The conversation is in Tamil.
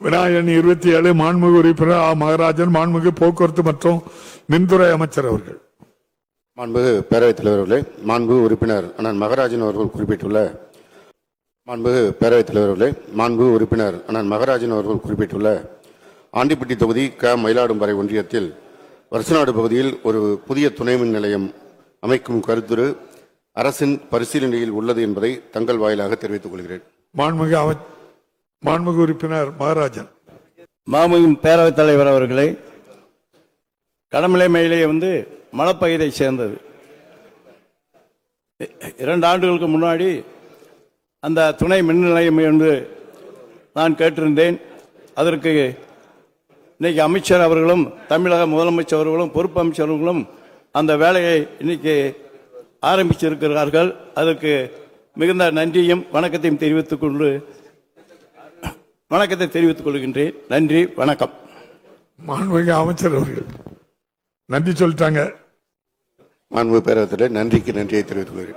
விநாயகன் இருபத்தி ஏழு மாண்புமிகு உறுப்பினர் ஆ மகராஜன் மாண்புமிகு போக்குவரத்து மற்றும் மின்துறை அமைச்சர் அவர்கள். மாண்புமிகு பேரவைத் தலைவர் அவர்களே மாண்புமிகு உறுப்பினர் அண்ணன் மகராஜன் அவர்கள் குறிப்பிட்டுள்ள மாண்புமிகு பேரவைத் தலைவர் அவர்களே மாண்புமிகு உறுப்பினர் அண்ணன் மகராஜன் அவர்கள் குறிப்பிட்டுள்ள ஆண்டிப்பட்டி தொகுதி க. மயிலாடும்பாறை ஒன்றியத்தில் வருசநாடு பகுதியில் ஒரு புதிய துணை மின் நிலையம் அமைக்கும் கருத்துரு அரசின் பரிசீலனையில் உள்ளது என்பதை தங்கள் வாயிலாக தெரிவித்துக் கொள்கிறேன். மாண்புமிகு மாண்புமிகு உறுப்பினர் மகராஜன். மாமிகும் பேரவைத் தலைவர் அவர்களே கடமலை மயிலே வந்து மலப்பகுதியை சேர்ந்தது. இரண்டு ஆண்டுகளுக்கு முன்னாடி அந்த துணை மின் நிலையம் என்று நான் கேட்டிருந்தேன். அதற்கு இன்னைக்கு அமைச்சர் அவர்களும் தமிழக முதலமைச்சர் அவர்களும் பொறுப்பு அமைச்சர் அவர்களும் அந்த வேலையை இன்னைக்கு ஆரம்பிச்சிருக்கிறார்கள். அதற்கு மிகுந்த நன்றியும் வணக்கத்தையும் தெரிவித்துக் கொண்டு வணக்கத்தை தெரிவித்துக் கொள்கின்றேன். நன்றி வணக்கம். மாண்புமிகு அமைச்சர் அவர்கள். நன்றி சொல்லிட்டாங்க. மாண்புமிகு பேரவைத் தலைவர் நன்றிக்கு நன்றியை தெரிவித்துக் கொள்கிறேன்.